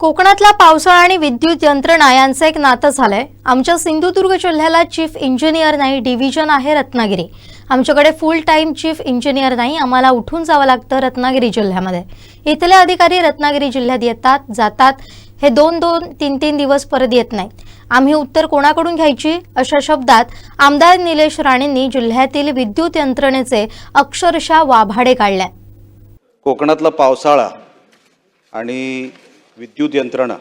कोकणातला पावसाळा आणि विद्युत यंत्रणा यांचं एक नातं झालंय. आमच्या सिंधुदुर्ग जिल्ह्याला चीफ इंजिनियर नाही डिव्हिजन आहे रत्नागिरी. आमच्याकडे फुल टाईम चीफ इंजिनियर नाही आम्हाला उठून जावं लागतं रत्नागिरी जिल्ह्यामध्ये. इथले अधिकारी रत्नागिरी जिल्ह्यात येतात जातात. हे दोन दोन तीन तीन दिवस परत येत नाहीत. आम्ही उत्तर कोणाकडून घ्यायची? अशा शब्दात आमदार निलेश राणेंनी जिल्ह्यातील विद्युत यंत्रणेचे अक्षरशः वाभाडे काढले. कोकणातला पावसाळा आणि विद्युत यंत्रणा.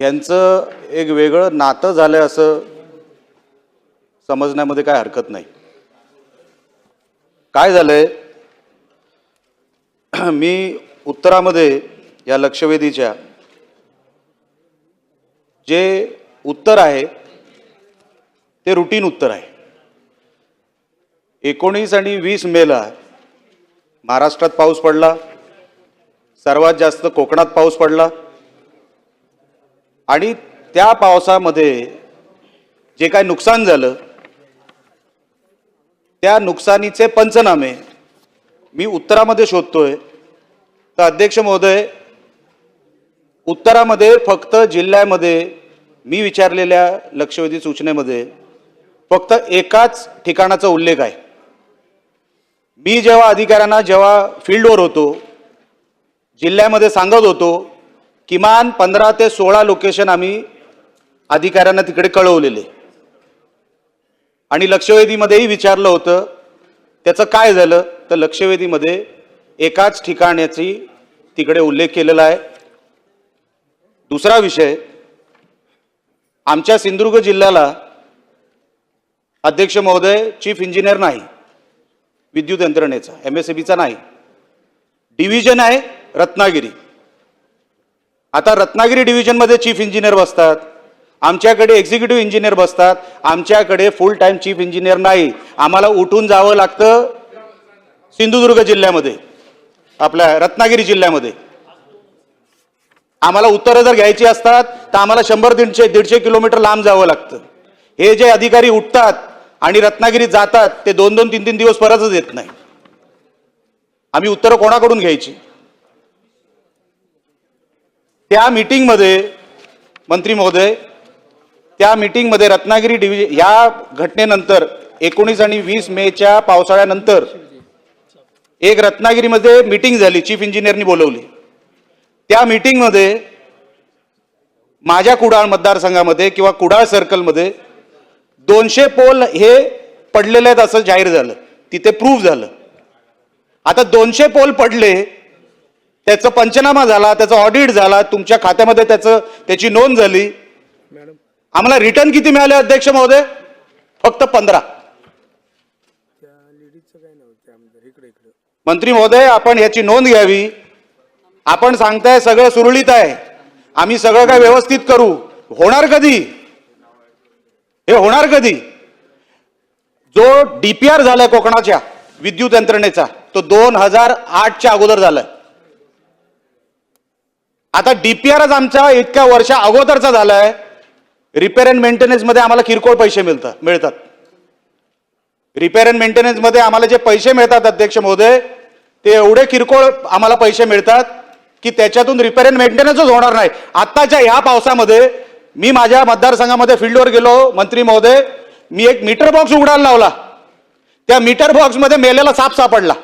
यांचं एक वेगळं नातं झालं असं समजण्यामध्ये काय हरकत नाही. काय झालंय? मी उत्तरामध्ये या लक्षवेधीच्या जे उत्तर आहे ते रुटीन उत्तर आहे. एकोणीस आणि वीस मेला महाराष्ट्रात पाऊस पडला. सर्वात जास्त कोकणात पाऊस पडला. आणि त्या पावसामध्ये जे काय नुकसान झालं त्या नुकसानीचे पंचनामे मी उत्तरामध्ये शोधतोय. तर अध्यक्ष महोदय उत्तरामध्ये फक्त जिल्ह्यामध्ये मी विचारलेल्या लक्षवेधी सूचनेमध्ये फक्त एकाच ठिकाणाचा उल्लेख आहे. मी जेव्हा अधिकाऱ्यांना जेव्हा फील्डवर होतो जिल्ह्यामध्ये सांगत होतो किमान पंधरा ते सोळा लोकेशन आम्ही अधिकाऱ्यांना तिकडे कळवलेले. आणि लक्षवेधीमध्येही विचारलं होतं त्याचं काय झालं? तर लक्षवेधीमध्ये एकाच ठिकाणाची तिकडे उल्लेख केलेला आहे. दुसरा विषय आमच्या सिंधुदुर्ग जिल्ह्याला अध्यक्ष महोदय चीफ इंजिनियर नाही. विद्युत यंत्रणेचा एम एस बीचा नाही. डिव्हिजन आहे रत्नागिरी. आता रत्नागिरी डिव्हिजनमध्ये चीफ इंजिनियर बसतात. आमच्याकडे एक्झिक्युटिव्ह इंजिनियर बसतात. आमच्याकडे फुल टाईम चीफ इंजिनियर नाही. आम्हाला उठून जावं लागतं सिंधुदुर्ग जिल्ह्यामध्ये आपल्या रत्नागिरी जिल्ह्यामध्ये. आम्हाला उत्तरं जर घ्यायची असतात तर आम्हाला शंभर दीडशे दीडशे किलोमीटर लांब जावं लागतं. हे जे अधिकारी उठतात आणि रत्नागिरीत जातात ते दोन दोन तीन तीन दिवस परतच येत नाही. आम्ही उत्तरं कोणाकडून घ्यायची? त्या मीटिंगमध्ये मंत्री महोदय त्या मीटिंगमध्ये रत्नागिरी डिव्हिजन या घटनेनंतर एकोणीस आणि वीस मेच्या पावसाळ्यानंतर एक रत्नागिरीमध्ये मीटिंग झाली चीफ इंजिनियरनी बोलवली. त्या मीटिंगमध्ये माझ्या कुडाळ मतदारसंघामध्ये किंवा कुडाळ सर्कलमध्ये दोनशे पोल हे पडलेले आहेत असं जाहीर झालं. तिथे प्रूव्ह झालं. आता दोनशे पोल पडले त्याचं पंचनामा झाला त्याचा ऑडिट झाला तुमच्या खात्यामध्ये त्याचं त्याची नोंद झाली. आम्हाला रिटर्न किती मिळाले अध्यक्ष महोदय? फक्त पंधरा. मंत्री महोदय आपण याची नोंद घ्यावी. आपण सांगताय सगळं सुरळीत आहे. आम्ही सगळं काय व्यवस्थित करू. होणार कधी? हे होणार कधी? जो डीपीआर झालाय कोकणाच्या विद्युत यंत्रणेचा तो दोन हजार आठच्या अगोदर झालाय. आता डीपीआरच आमच्या इतक्या वर्षा अगोदरचा झालाय. रिपेअर अँड मेंटेनन्समध्ये आम्हाला किरकोळ पैसे मिळतात. मिळतात रिपेअर अँड मेंटेनन्समध्ये आम्हाला जे पैसे मिळतात अध्यक्ष महोदय ते एवढे किरकोळ आम्हाला पैसे मिळतात की त्याच्यातून रिपेअर अँड मेंटेनन्सच होणार नाही. आत्ताच्या ह्या पावसामध्ये मी माझ्या मतदारसंघामध्ये फील्डवर गेलो मंत्री महोदय मी एक मीटर बॉक्स उघडायला लावला. त्या मीटर बॉक्समध्ये मेलेला साप सापडला.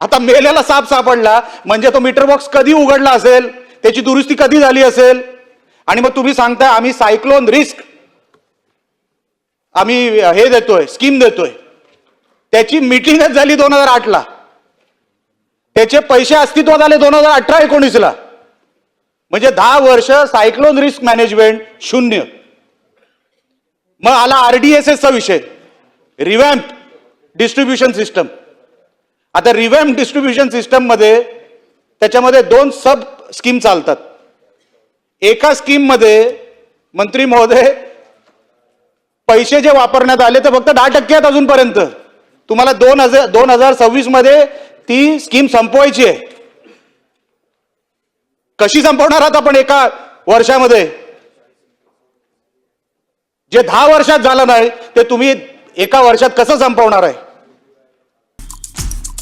आता मेलेला साप सापडला म्हणजे तो मीटर बॉक्स कधी उघडला असेल? त्याची दुरुस्ती कधी झाली असेल? आणि मग तुम्ही सांगताय आम्ही सायक्लोन रिस्क आम्ही हे देतोय स्कीम देतोय. त्याची मिटिंगच झाली दोन हजार आठला. त्याचे पैसे अस्तित्वात आले दोन हजार अठरा एकोणीसला. म्हणजे दहा वर्ष सायक्लोन रिस्क मॅनेजमेंट शून्य. मग आला आरडीएसएसचा विषय. रिवॅम्प डिस्ट्रीब्युशन सिस्टम आता रिवॅम्प डिस्ट्रीब्युशन सिस्टममध्ये त्याच्यामध्ये दोन सब स्कीम चालतात. एका स्कीममध्ये मंत्री महोदय पैसे जे वापरण्यात आले ते फक्त दहा टक्के आहेत अजूनपर्यंत. तुम्हाला दोन हजार दोन हजार सव्वीसमध्ये ती स्कीम संपवायची आहे. कशी संपवणार आहात आपण एका वर्षामध्ये? जे दहा वर्षात झालं नाही ते तुम्ही एका वर्षात कसं संपवणार आहे?